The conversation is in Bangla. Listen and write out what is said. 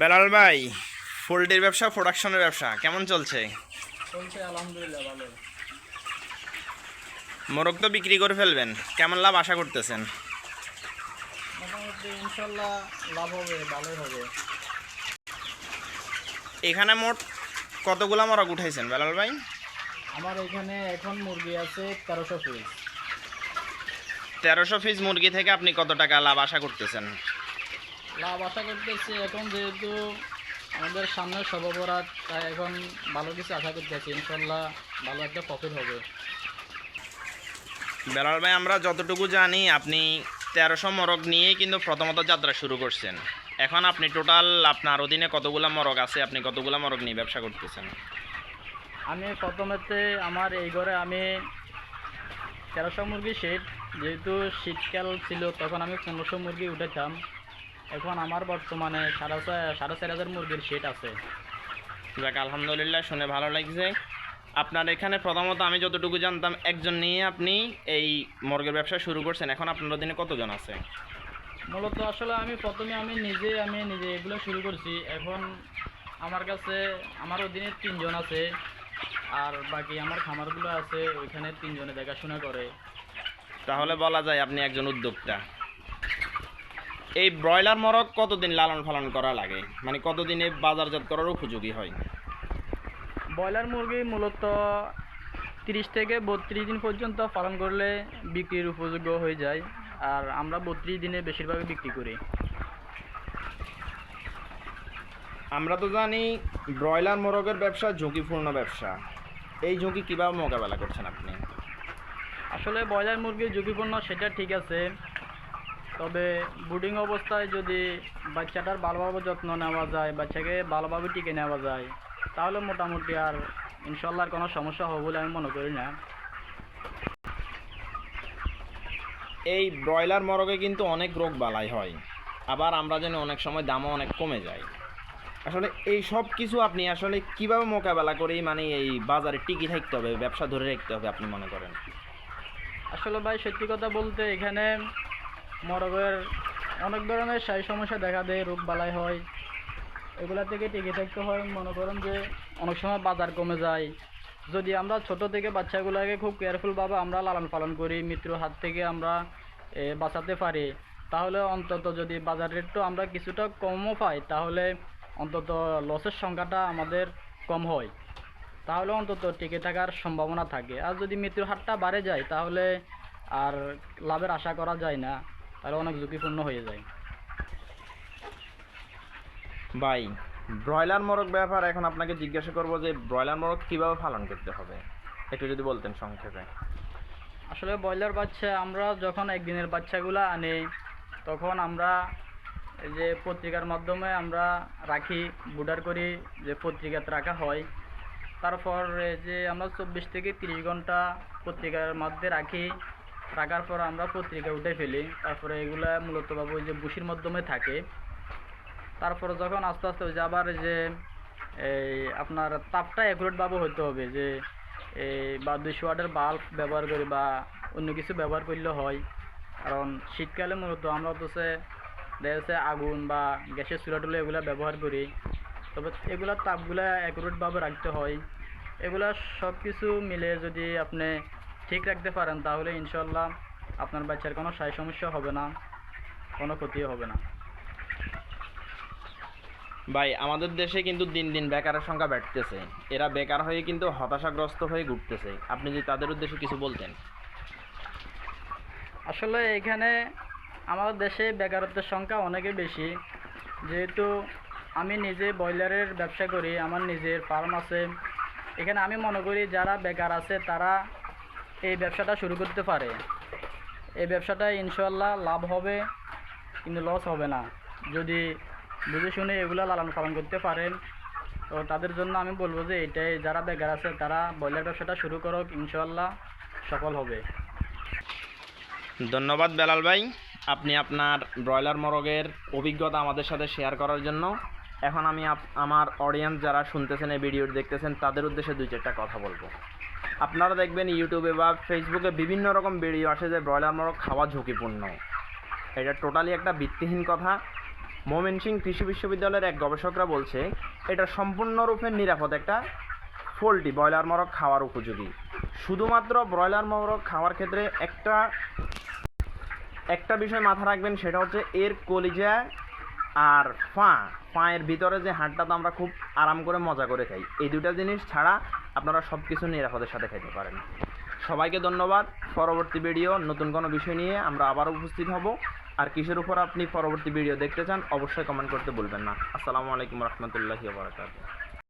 বেলাল ভাই পোলট্রির ব্যবসা প্রোডাকশনের ব্যবসা কেমন চলছে? চলছে আলহামদুলিল্লাহ ভালো মোরগ তো বিক্রি করে ফেলবেন কেমন লাভ আশা করতেছেন? মোটামুটি ইনশাল্লাহ লাভ হবে ভালোই হবে। এখানে মোট কতগুলা মোরগ উঠাইছেন বেলাল ভাই? আমার এখানে এখন মুরগি আছে তেরোশো পিস। তেরোশো পিস মুরগি থেকে আপনি কত টাকা লাভ আশা করতেছেন? লাভ আশা করতেছি এখন যেহেতু আমাদের সামনে সর্বরাত তাই এখন ভালো কিছু আশা করতেছি। ইনশাল্লাহ ভালো একটা প্রফিট হবে। বেলাল ভাই আমরা যতটুকু জানি আপনি তেরোশো মোরগ নিয়েই কিন্তু প্রথমত যাত্রা শুরু করছেন। এখন আপনি টোটাল আপনার অধীনে কতগুলা মোরগ আছে আপনি কতগুলা মোরগ নিয়ে ব্যবসা করতেছেন? আমি প্রথমেতে আমার এই ঘরে আমি তেরোশো মুরগি শেড যেহেতু শীতকাল ছিল তখন আমি পনেরোশো মুরগি উঠেছিলাম এখন আমার বর্তমানে সাড়ে সাড়ে চার হাজার মুরগির শেড আছে। যাক আলহামদুলিল্লাহ শুনে ভালো লাগছে। আপনার এখানে প্রথমত আমি যতটুকু জানতাম একজন নিয়ে আপনি এই মর্গের ব্যবসা শুরু করছেন। এখন আপনার দিনে কতজন আছে? মূলত আসলে আমি প্রথমে আমি নিজে আমি নিজে এগুলো শুরু করছি। এখন আমার কাছে আমার অধীনে তিনজন আছে আর বাকি আমার খামারগুলো আছে ওইখানে তিনজনে দেখাশোনা করে। তাহলে বলা যায় আপনি একজন উদ্যোক্তা। এই ব্রয়লার মরগ কতদিন লালন পালন করা লাগে? মানে কতদিনে বাজারজাত করার উপযোগী হয়? ব্রয়লার মুরগি মূলত তিরিশ থেকে বত্রিশ দিন পর্যন্ত পালন করলে বিক্রির উপযোগ্য হয়ে যায় আর আমরা বত্রিশ দিনে বেশিরভাগ বিক্রি করি। আমরা তো জানি ব্রয়লার মোরগের ব্যবসা ঝুঁকিপূর্ণ ব্যবসা। এই ঝুঁকি কীভাবে মোকাবেলা করছেন আপনি? আসলে ব্রয়লার মুরগি ঝুঁকিপূর্ণ সেটা ঠিক আছে তবে বুডিং অবস্থায় যদি বাচ্চাটার ভালোভাবে যত্ন নেওয়া যায় বাচ্চাকে ভালোভাবে টিকে নেওয়া যায় তাহলে মোটামুটি আর ইনশাল্লাহ কোনো সমস্যা হবে বলে আমি মনে করি না। এই ব্রয়লার মরগে কিন্তু অনেক রোগ বালাই হয় আবার আমরা জানি অনেক সময় দামও অনেক কমে যায়। আসলে এই সব কিছু আপনি আসলে কীভাবে মোকাবেলা করেই মানে এই বাজারে টিকে থাকতে হবে ব্যবসা ধরে রাখতে হবে আপনি মনে করেন? আসলে ভাই সত্যি কথা বলতে এখানে মরগের অনেক ধরনের সাই সমস্যা দেখা দেয়, রোগ বালাই হয়। এগুলা থেকে টিকে থাকতে হয়। মনে করেন যে অনেক সময় বাজার কমে যায়। যদি আমরা ছোট থেকে বাচ্চাগুলোকে খুব কেয়ারফুলভাবে আমরা লালন পালন করি, মৃত্যুর হাত থেকে আমরা বাঁচাতে পারি, তাহলে অন্তত যদি বাজার রেটটা আমরা কিছুটা কমও পাই, তাহলে অন্তত লসের সংখ্যাটা আমাদের কম হয়। তাহলে অন্তত টিকে থাকার সম্ভাবনা থাকে। আর যদি মৃত্যুর হারটা বাড়ে যায়, তাহলে আর লাভের আশা করা যায় না। তাহলে অনেক ঝুঁকিপূর্ণ হয়ে যায়। ভাই ব্রয়লার মোরগ ব্যাপার এখন আপনাকে জিজ্ঞাসা করব যে ব্রয়লার মোরগ কীভাবে পালন করতে হবে? একটু যদি বলতেন সংক্ষেপে। আসলে ব্রয়লার বাচ্চা আমরা যখন একদিনের বাচ্চাগুলো আনি তখন আমরা এই যে পত্রিকার মাধ্যমে আমরা রাখি বুডার করি যে পত্রিকাতে রাখা হয়। তারপর এই যে আমরা চব্বিশ থেকে তিরিশ ঘণ্টা পত্রিকার মধ্যে রাখি। রাখার পর আমরা পত্রিকা উঠে ফেলি। তারপরে এগুলা মূলত বাবু ওই যে বুসির মাধ্যমে থাকে। তারপরে যখন আস্তে আস্তে ওই যে আবার যে, এই আপনার তাপটা অ্যাকুরেটভাবে হতে হবে যে, এই বা দুইশো ওয়াটের বাল্ব ব্যবহার করি বা অন্য কিছু ব্যবহার করলে হয়। কারণ শীতকালে মূলত আমরা হচ্ছে দেখা আগুন বা গ্যাসের চুলা টুলা এগুলো ব্যবহার করি। তবে এগুলার তাপগুলা অ্যাকুরেটভাবে রাখতে হয়। এগুলা সব কিছু মিলে যদি আপনি ঠিক রাখতে পারেন তাহলে ইনশাল্লাহ আপনার বাচ্চার কোনো সাই সমস্যা হবে না কোনো ক্ষতিও হবে না। ভাই আমাদের দেশে কিন্তু দিন দিন বেকারের সংখ্যা বাড়তেছে। এরা বেকার হয়ে কিন্তু হতাশাগ্রস্ত হয়ে ঘুরতেছে। আপনি যদি তাদের উদ্দেশ্যে কিছু বলতেন। আসলে এখানে আমাদের দেশে বেকারত্বের সংখ্যা অনেকই বেশি। যেহেতু আমি নিজে ব্রয়লারের ব্যবসা করি আমার নিজের ফার্ম আছে। এখানে আমি মনে করি যারা বেকার আছে তারা এই ব্যবসাটা শুরু করতে পারে। এই ব্যবসাটা ইনশাল্লাহ লাভ হবে, কিন্তু লস হবে না। যদি বুঝে শুনে এগুলো লালন পালন করতে পারেন, তো তাদের জন্য আমি বলব যে এটাই, যারা বেকার আছে, তারা ব্রয়লার ব্যবসাটা শুরু করুক ইনশাল্লাহ সফল হবে। ধন্যবাদ বেলাল ভাই। আপনি আপনার ব্রয়লার মোরগের অভিজ্ঞতা আমাদের সাথে শেয়ার করার জন্য। এখন আমি আমার অডিয়েন্স যারা শুনতেছেন, এই ভিডিও দেখতেছেন, তাদের উদ্দেশ্যে দুই চারটা কথা বলব। আপনারা দেখবেন ইউটিউবে বা ফেসবুকে বিভিন্ন রকম ভিডিও আসে যে ব্রয়লার মোরগ খাওয়া ঝুঁকিপূর্ণ। এটা টোটালি একটা ভিত্তিহীন কথা। ময়মনসিং কৃষি বিশ্ববিদ্যালয়ের এক গবেষকরা বলছে, এটা সম্পূর্ণরূপে নিরাপদ একটা পোলট্রি ব্রয়লার মরক খাওয়ার উপযোগী। শুধুমাত্র ব্রয়লার মরক খাওয়ার ক্ষেত্রে একটা একটা বিষয় মাথা রাখবেন, সেটা হচ্ছে এর কলিজা আর ফা ফাঁয়ের ভিতরে যে হাড়টা তো আমরা খুব আরাম করে মজা করে খাই। এই দুটা জিনিস ছাড়া আপনারা সব কিছু নিরাপদের সাথে খেতে পারেন। সবাইকে ধন্যবাদ। পরবর্তী ভিডিও, নতুন কোনো বিষয় নিয়ে আমরা আবার উপস্থিত হব। আর কিসের উপর আপনি পরবর্তী ভিডিও দেখতে চান, অবশ্যই কমেন্ট করতে ভুলবেন না। আসসালামু আলাইকুম রহমতুল্লাহি বারাকাতুহু।